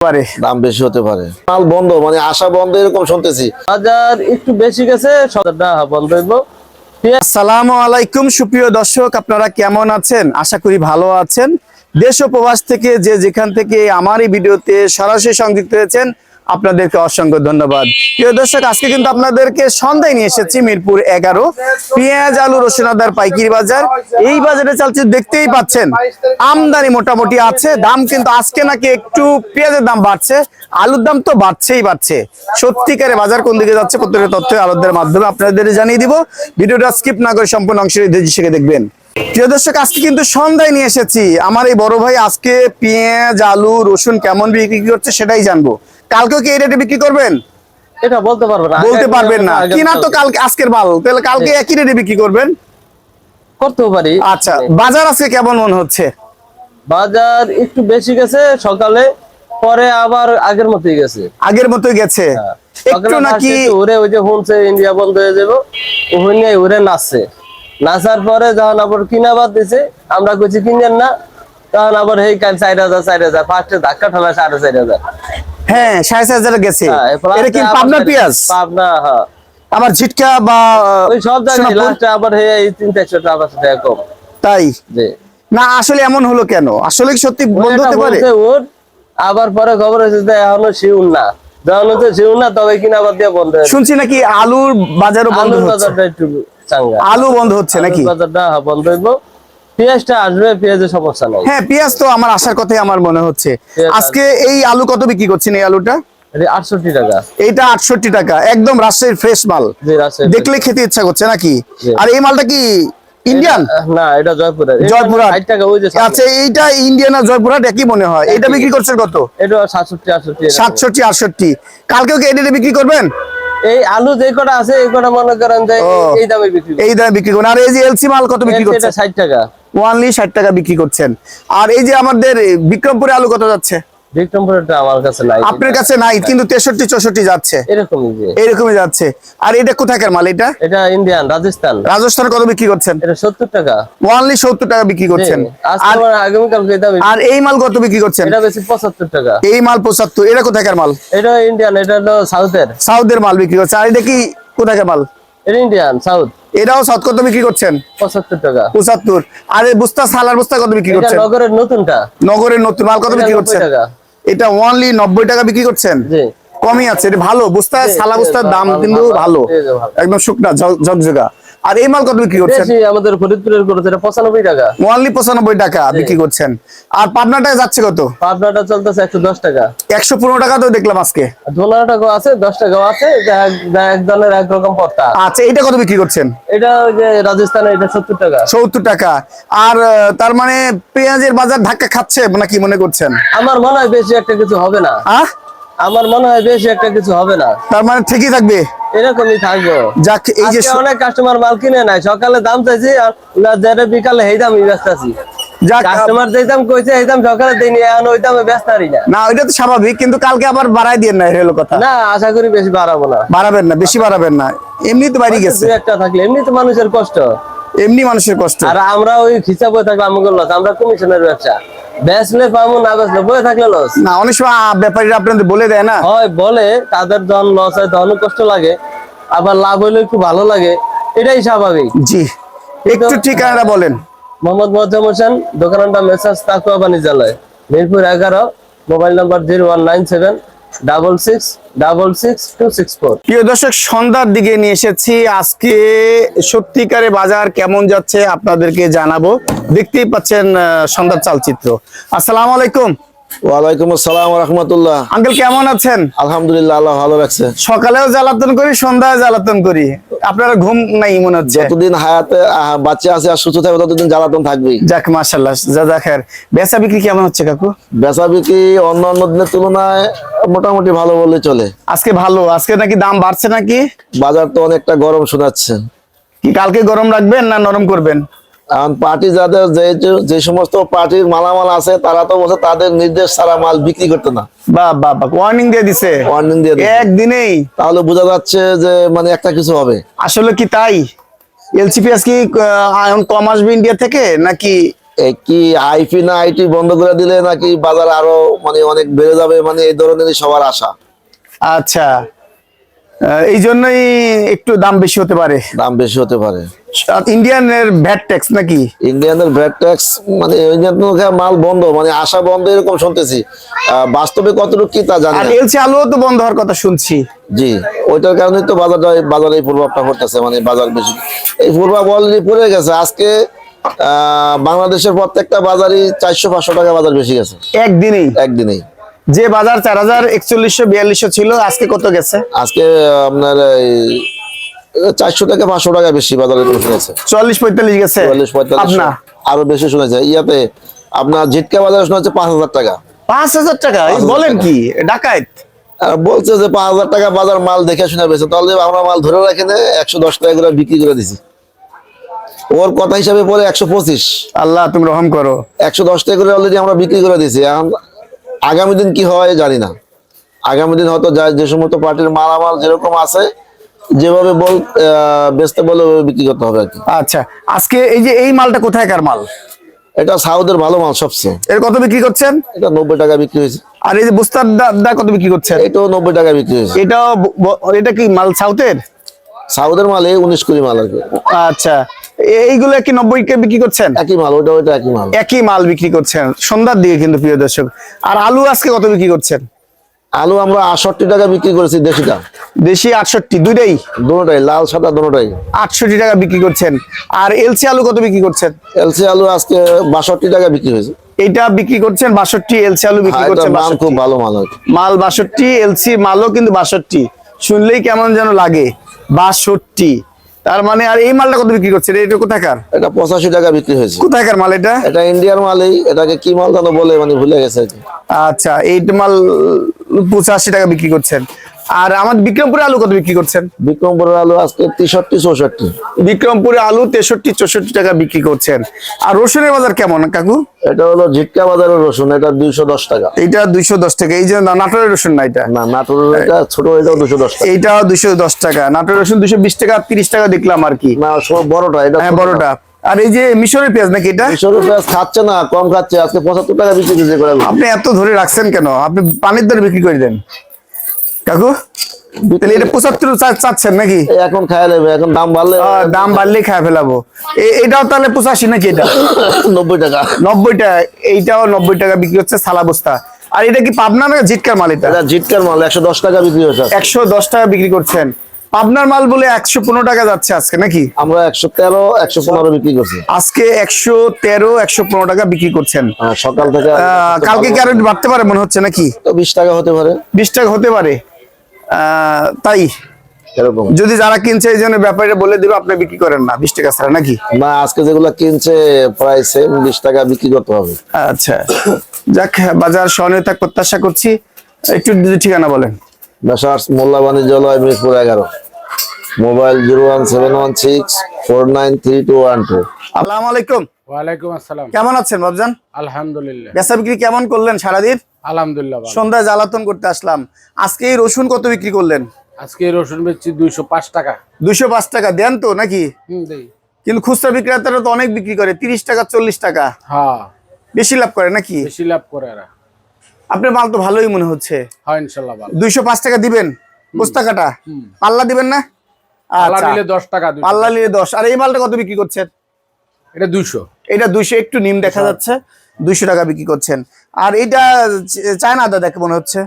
পারে। দাম বেশি হতে পারে। মাল বন্ধ মানে আশা বন্ধ এরকম শুনতেছি। বাজার একটু বেশি গেছে সদরটা আসসালামু আলাইকুম সুপ্রিয় দর্শক আপনারা কেমন আছেন? আশা করি ভালো আছেন। দেশ ও প্রবাস থেকে যে যেখান থেকে আমার এই ভিডিওতে সরাসরি সংযুক্ত হয়েছেন আপনাদেরকে অসংখ্য ধন্যবাদ। প্রিয় দর্শক, আজকে কিন্তু আপনাদেরকে সন্ধ্যায় নিয়ে এসেছি মিরপুর এগারো, পেঁয়াজ, আলু, রসুন, আদার পাইকারি বাজার। এই বাজারে চালছে, দেখতেই পাচ্ছেন, আমদানি মোটামুটি আছে, দাম কিন্তু আজকে নাকি একটু পেঁয়াজের দাম বাড়ছে, আলুর দাম তো বাড়ছেই বাড়ছে। সত্যিকারে বাজার কোন দিকে যাচ্ছে প্রত্যেকটা তথ্য আলোদের মাধ্যমে আপনাদের জানিয়ে দিব। ভিডিওটা স্কিপ না করে সম্পূর্ণ শিখে দেখবেন। প্রিয় দর্শক আজকে কিন্তু সন্ধ্যায় নিয়ে এসেছি। আমার এই বড় ভাই আজকে পেঁয়াজ আলু রসুন কেমন বিক্রি করছে সেটাই জানব। কালকেও কি এই রেটে বিক্রি করবেন? এটা বলতে পারব না। বলতে পারবেন না। কিনা তো কালকে আজকের মাল তাহলে কালকে একই রেটে বিক্রি করবেন? করতেও পারি। আচ্ছা বাজার আজকে কেমন মনে হচ্ছে? বাজার একটু বেশি গেছে সকালে পরে আবার আগের মতোই গেছে। আগের মতোই গেছে? একটু নাকি উড়ে ওই যে হুনছে ইন্ডিয়া বন্ধ হয়ে যাব। ওখানে উড়ে নাচছে। নাচার পরে যখন আবার কিনা বাদ দিছে আমরা কইছি কিনেন না। তখন আবার এই কাল চার হাজার চার হাজার ফার্স্টে ধাক্কা ঠেলা সাড়ে চার হাজার। হ্যাঁ সাড়ে চার হাজার গেছে। হ্যাঁ, এরপর এটা কি আবার পেঁয়াজ? পাবনা হ্যাঁ। আবার ঝিটকা বা ওই সব জায়গায় লাস্টে আবার এই তিন চারশো টাকা পাঁচশো টাকা কম। তাই? না আসলে এমন হলো কেন? আসলে সত্যি বন্ধ হতে পারে? ওর আবার পরে খবর হয়েছে যে এখনও শিউন না। যখন হচ্ছে শিউন না তবে কিনা বাদ দিয়ে বন্ধ শুনছি নাকি আলুর বাজারও বন্ধ হচ্ছে। চাঙ্গা। আলু বন্ধ হচ্ছে নাকি? বাজারটা হ্যাঁ, বন্ধ হইব। পেঁয়াজটা আসবে পেঁয়াজের সমস্যা নাই। হ্যাঁ পেঁয়াজ তো আমার আসার কথাই আমার মনে হচ্ছে। আজকে এই আলু কত বিক্রি করছেন এই আলুটা? আটষট্টি টাকা। এইটা আটষট্টি টাকা। একদম রাজশাহীর ফ্রেশ মাল। দেখলে খেতে ইচ্ছা করছে নাকি? আর এই মালটা কি ইন্ডিয়ান না এটা জয়পুরের। এটা জয়পুরহাট। ষাট টাকা ওই যে আচ্ছা এইটা ইন্ডিয়ান আর জয়পুরহাট একই মনে হয়। এটা বিক্রি করছেন কত? এটা সাতষট্টি আটষট্টি কালকেও কি এটা বিক্রি করবেন? এই আলু যে কটা আছে এই কটা মনে করেন যে এই দামে বিক্রি এই দামে বিক্রি করেন। আর এই যে এলসি মাল কত বিক্রি করছেন? ষাট টাকা। ওয়ানলি ষাট টাকা বিক্রি করছেন। আর এই যে আমাদের বিক্রমপুরে আলু কত যাচ্ছে? আমার কাছে নাই। আপনার কাছে নাই কিন্তু তেষট্টি চৌষট্টি যাচ্ছে। এরকমই যে। এরকমই যাচ্ছে। আর এটা কোথাকার মাল এটা? এটা ইন্ডিয়ান রাজস্থান রাজস্থান কত বিক্রি করছেন? এটা সত্তর টাকা। ওয়ানলি সত্তর টাকা বিক্রি করছেন। আর আমার আগামীকালকে এই আর এই মাল কত বিক্রি করছেন? এটা বেশি পঁচাত্তর টাকা। এই মাল পঁচাত্তর এটা কোথাকার মাল? এটা ইন্ডিয়ান এটা হলো সাউথের সাউথের মাল বিক্রি করছে। আর এটা কি কোথাকার মাল? এটা ইন্ডিয়ান সাউথ এটাও সাউথ কত বিক্রি করছেন? পঁচাত্তর টাকা। পঁচাত্তর। আর এই বুস্তা সালার বুস্তা কত বিক্রি করছেন? নগরের নতুনটা। নগরের নতুন মাল কত বিক্রি 90 করছেন? টাকা। এটা অনলি নব্বই টাকা বিক্রি করছেন? কমই আছে এটা ভালো বুস্তা সালা বুস্তার দাম কিন্তু ভালো। একদম শুকনা ঝক- ঝকঝকা। আর এই মাল কত বিক্রি করছেন? আমাদের ফরিদপুরের করেছে এটা পঁচানব্বই টাকা। ওয়ানলি পঁচানব্বই টাকা বিক্রি করছেন। আর পাবনাটায় যাচ্ছে কত? পাবনাটা চলতেছে একশো দশ টাকা। একশো পনেরো টাকা তো দেখলাম আজকে। আর ধোলার আছে দশ টাকাও আছে এক- যা এক পড়তা আচ্ছা এটা কত বিক্রি করছেন? এটা যে রাজস্থানে এটা সত্তর টাকা। সত্তর টাকা। আর তার মানে পেঁয়াজের বাজার ধাক্কা খাচ্ছে নাকি মনে করছেন? আমার মনে হয় বেশি একটা কিছু হবে না। আহ? আমার মনে হয় বেশি একটা কিছু হবে না। তার মানে ঠিকই থাকবে? এরকমই থাকব। যাক এই যে অনেক কাস্টমার মাল কিনে নাই সকালে দাম চাইছি আর বিকালে এই দামই কাস্টমার দাম কইছে এই দাম সকালে দিইনি এখন ওই দামে ব্যস্ত আরি না। না ওইটা তো স্বাভাবিক কিন্তু কালকে আবার বাড়াই দিয়ে না হলো কথা। না আশা করি বেশি বাড়াবো না। বাড়াবেন না বেশি বাড়াবেন না। এমনি তো বাড়ি গেছে। একটা থাকলে এমনি তো মানুষের কষ্ট। এমনি মানুষের কষ্ট। আর আমরা ওই হিসাব বয়ে থাকলে আমাকে লস আমরা কমিশনের ব্যবসা। বেচলে পাবো না বেচলে বয়ে থাকলে লস। না অনেক সময় ব্যাপারীরা আপনাদের বলে দেয় না। হয় বলে তাদের যখন লস হয় তখন কষ্ট লাগে আবার লাভ হইলে একটু ভালো লাগে এটাই স্বাভাবিক। জি একটু ঠিকানাটা বলেন। মোহাম্মদ মোয়াজ্জম হোসেন দোকানটা মেসাজ তাকুয়া বাণিজ্যালয় মিরপুর এগারো mobile number zero one nine seven. Double six double six two six four প্রিয় দর্শক, সন্ধ্যার দিকে নিয়ে এসেছি। আজকে বাজার কেমন যাচ্ছে আপনাদেরকে জানাব। দেখতেই পাচ্ছেন সন্ধ্যার চালচিত্র। আসসালামু আলাইকুম। ওয়ালাইকুম আসসালাম রহমতুল্লাহ আঙ্কেল কেমন আছেন? আলহামদুলিল্লাহ আল্লাহ ভালো রাখছে। সকালেও জ্বালাতন করি সন্ধ্যায় জ্বালাতন করি। আপনারা ঘুম নাই মনে হচ্ছে। যতদিন হায়াতে বাচ্চা আছে আর সুস্থ থাকবে ততদিন জ্বালাতন থাকবেই। যাক মাশাল্লাহ জাজা খের বেচা বিক্রি কেমন হচ্ছে কাকু? বেচা বিক্রি অন্য অন্য দিনের তুলনায় মোটামুটি ভালো বলে চলে। আজকে ভালো। আজকে নাকি দাম বাড়ছে নাকি? বাজার তো অনেকটা গরম শোনাচ্ছে। কি কালকে গরম রাখবেন না নরম করবেন? কারণ পার্টি যাদের যে যে সমস্ত পার্টির মালামাল আছে তারা তো বলছে তাদের নির্দেশ ছাড়া মাল বিক্রি করতে না। বা বা বা ওয়ার্নিং দিয়ে দিছে। ওয়ার্নিং দিয়ে একদিনেই। তাহলে বোঝা যাচ্ছে যে মানে একটা কিছু হবে। আসলে কি তাই? এলসিপিএস কি এখন কম আসবে ইন্ডিয়া থেকে নাকি? কি আইপি না আইটি বন্ধ করে দিলে নাকি বাজার আরও মানে অনেক বেড়ে যাবে মানে এই ধরনেরই সবার আশা। আচ্ছা। এই জন্যই একটু দাম বেশি হতে পারে। দাম বেশি হতে পারে। ইন্ডিয়ানের ভ্যাট ট্যাক্স নাকি? ইন্ডিয়ানের ভ্যাট ট্যাক্স মানে মাল বন্ধ মানে আশা বন্ধ এরকম শুনতেছি। বাস্তবে কতটুকু কি তা জানি এলসি আলুও তো বন্ধ হওয়ার কথা শুনছি। জি ওইটার কারণে তো বাজারটা বাজারে এই প্রভাবটা পড়তেছে মানে বাজার বেশি। এই প্রভাব অলরেডি পড়ে গেছে আজকে আহ, বাংলাদেশের প্রত্যেকটা বাজারই চারশো পাঁচশো টাকা বাজার বেশি গেছে। একদিনেই? একদিনেই। যে বাজার চার হাজার একচল্লিশশো বিয়াল্লিশশো ছিল আজকে কত গেছে? আজকে আপনার চারশো থেকে পাঁচশো টাকা বেশি বাজারে শুনেছে চল্লিশ পঁয়তাল্লিশ গেছে? চুয়াল্লিশ পঁয়তাল্লিশ। আরও বেশি শুনেছে। ইয়াতে আপনার ঝিটকা বাজারে শোনা হচ্ছে পাঁচ হাজার টাকা। পাঁচ হাজার টাকা? বলেন কি আর বলছে যে পাঁচ হাজার টাকা বাজার মাল দেখে শুনে বেছে তাহলে আমরা মাল ধরে রাখে একশো দশ টাকা করে বিক্রি করে দিছি। ওর কথা হিসাবে পরে একশো পঁচিশ। আল্লাহ তুমি রহম করো। একশো দশ টাকা করে অলরেডি আমরা বিক্রি করে দিয়েছি এখন আগামী দিন কি হয় জানি না। আগামী দিন হয়তো যা- যে সমস্ত পার্টির মালামাল যেরকম আছে যেভাবে বল বেচতে বলে বিক্রি করতে হবে আর কি। আচ্ছা আজকে এই যে এই মালটা কোথায়কার মাল? এটা সাউদের ভালো মাল সবচেয়ে। এর কত বিক্রি করছেন? এটা নব্বই টাকা বিক্রি হয়েছে। আর এই যে বুস্তার দা- কত বিক্রি করছেন? এটাও নব্বই টাকা বিক্রি হয়েছে। ব- এটা কি মাল সাউথের? সাউদের মাল এই উনিশ কুড়ি মাল আর আচ্ছা এইগুলো কি নব্বই কে বিক্রি করছেন? একই মাল ওটা ওইটা একই মাল। একই মাল বিক্রি করছেন। সন্ধ্যার দিকে কিন্তু প্রিয় দর্শক। আর আলু আজকে কত বিক্রি করছেন? আলু আমরা আটষট্টি টাকা বিক্রি করেছি দেশিটা দেশি আটষট্টি দুইটাই? দুটোটাই লাল সাদা দুটোটাই আটষট্টি টাকা বিক্রি করছেন। আর এলসি আলু কত বিক্রি করছেন? এলসি আলু আজকে বাষট্টি টাকা বিক্রি হয়েছে। এটা বিক্রি করছেন বাষট্টি এলসি আলু বিক্রি করছেন দাম 62 খুব ভালো মাল মাল বাষট্টি এলসি মালও কিন্তু বাষট্টি। শুনলেই কেমন যেন লাগে। বাষট্টি। তার মানে আর এই মালটা কত বিক্রি করছে? এটা কোথাকার? এটা পঁচাশি টাকা বিক্রি হয়েছে। কোথাকার মাল এটা? এটা ইন্ডিয়ার মালই। এটাকে কি মাল জানো বলে মানে ভুলে গেছে আচ্ছা এই মাল পঁচাশি টাকা বিক্রি করছেন। আর আমার বিক্রমপুরে আলু কত বিক্রি করছেন? বিক্রমপুরের আলু আজকে তেষট্টি চৌষট্টি। বিক্রমপুরে আলু তেষট্টি চৌষট্টি টাকা বিক্রি করছেন। আর রসুনের বাজার কেমন কাকু? এটা হলো ঝিটকা বাজারের রসুন এটা দুইশো দশ টাকা। এইটা দুইশো দশ টাকা। এই যে নাটোরের রসুন না এটা? না নাটোরের এটা ছোট এটাও দুশো দশ টাকা। এইটা দুইশো দশ টাকা। নাটোরের রসুন দুইশো বিশ টাকা তিরিশ টাকা দেখলাম আর কি। না বড়টা এটা হ্যাঁ। বড়টা। আর এই যে মিশরের পেঁয়াজ নাকি এটা? মিশরের পেঁয়াজ খাচ্ছে না কম খাচ্ছে আজকে পঁচাত্তর টাকা বিক্রি করে আপনি এত ধরে রাখছেন কেন? আপনি পানির দরে বিক্রি করে দেন। কাকু? তাহলে এটা পঁচাত্তর চাচ্ছেন নাকি? এখন নেবে এখন দাম বাড়লে দাম বাড়লেই খায় ফেলাবো। এটাও তাহলে পঁচাশি নাকি এটা? নব্বই টাকা। নব্বই টাকা এইটাও নব্বই টাকা বিক্রি হচ্ছে সালা বস্তা আর এটা কি পাবনা না জিটকার মাল এটা? জিটকার মাল একশো দশ টাকা বিক্রি আজকে। একশো দশ টাকা বিক্রি করছেন। পাবনার মাল বলে একশো পনেরো টাকা যাচ্ছে আজকে নাকি? আমরা একশো তেরো একশো পনেরো বিক্রি করছি। আজকে একশো তেরো একশো পনেরো টাকা বিক্রি করছেন। হ্যাঁ, সকাল থেকে কালকে কি আরও বাড়তে পারে মনে হচ্ছে নাকি? বিশ টাকা হতে পারে। বিশ টাকা হতে পারে। তাই? এরকম। যদি যারা কিনছে এই জন্য ব্যাপারে বলে দিবে আপনি বিক্রি করেন না। বিশ টাকা ছাড়া নাকি? না আজকে যেগুলো কিনছে প্রায় সেম বিশ টাকা বিক্রি করতে হবে। আচ্ছা। যাক বাজার সহনীয়তা প্রত্যাশা করছি। একটু যদি ঠিকানা বলেন। মেসার্স মোল্লা বাণিজ্যালয় মিরপুর এগারো। Mobile zero one seven one six four nine three two one two. আসসালামু আলাইকুম। ওয়ালাইকুম আসসালাম। কেমন আছেন বাবজান? আলহামদুলিল্লাহ। বেচা বিক্রি কেমন করলেন সারাদিন? আলহামদুলিল্লাহ সন্ধ্যায় জ্বালাতন করতে আসলাম। আজকে এই রসুন কত বিক্রি করলেন? আজকে রসুন বেচছি দুইশো পাঁচ টাকা। দুইশো পাঁচ টাকা। দেন তো নাকি? কিন্তু খুচরা বিক্রেতারা তো অনেক বিক্রি করে তিরিশ টাকা চল্লিশ টাকা। হ্যাঁ। বেশি লাভ করে নাকি? বেশি লাভ করে এরা। আপনার মাল তো ভালোই মনে হচ্ছে। হয় ইনশাল্লাহ দুইশো পাঁচ টাকা দিবেন? বস্তা কাটা পাল্লা দিবেন না? আচ্ছা। দশ টাকা পাল্লা নিলে দশ। আর এই মালটা কত বিক্রি করছেন? এটা দুইশো। এটা দুইশো একটু নিম দেখা যাচ্ছে। দুইশো টাকা বিক্রি করছেন। আর এটা চায়না আদা দেখে মনে হচ্ছে।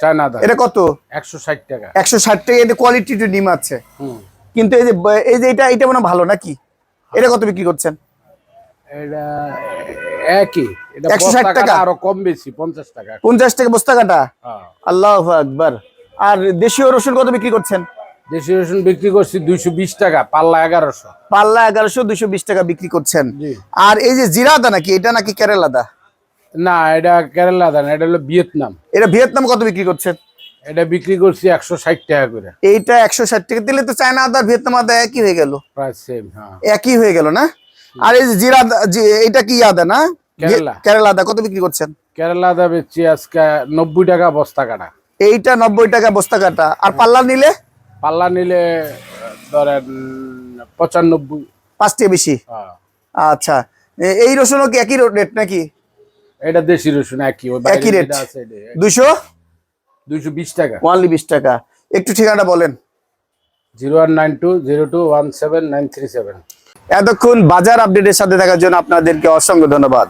চায়না দা এটা কত? একশো ষাট টাকা। একশো ষাট টাকা এটা কোয়ালিটি একটু নিম আছে। কিন্তু এই যে এই যে এটা এটা মনে ভালো নাকি? এটা কত বিক্রি করছেন? এটা একই। 160 বস্তা টাকা? আরও কম বেশি পঞ্চাশ টাকা। পঞ্চাশ টাকা বস্তা কাটা হ্যাঁ। আল্লাহ আকবার। আর দেশীয় রসুন কত বিক্রি করছেন? দেশি রসুন বিক্রি করছি দুইশো বিশ টাকা পাল্লা এগারোশো। পাল্লা এগারোশো দুইশো বিশ টাকা বিক্রি করছেন। আর এই যে জিরা আদা নাকি এটা নাকি কেরালা আদা না এটা কেরালা দান এটা হলো ভিয়েতনাম। এটা ভিয়েতনাম কত বিক্রি করছেন? এটা বিক্রি করছি একশো ষাট টাকা করে। এইটা একশো ষাট টাকা দিলে তো চায়না আদা আর ভিয়েতনাম আদা একই হয়ে গেল। প্রায় সেম হ্যাঁ। একই হয়ে গেল না? আর এই যে জিরা আদা এইটা কি আদা না? কেরালা। আদা কত বিক্রি করছেন? কেরালা দা বেচছি আজকে নব্বই টাকা বস্তা কাটা। এইটা নব্বই টাকা বস্তা কাটা। আর পাল্লা নিলে? পাল্লা নিলে ধরেন পঁচানব্বই। পাঁচটি বেশি? হ্যাঁ। আচ্ছা। এই রসুনও কি একই রেট নাকি? এটা দেশি রসুন একই। একই রেট আছে দুশো দুইশো? বিশ টাকা। ওয়ানলি বিশ টাকা। একটু ঠিকানাটা বলেন। Zero one nine two zero two one seven nine three seven. এতক্ষণ বাজার আপডেটের সাথে থাকার জন্য আপনাদেরকে অসংখ্য ধন্যবাদ।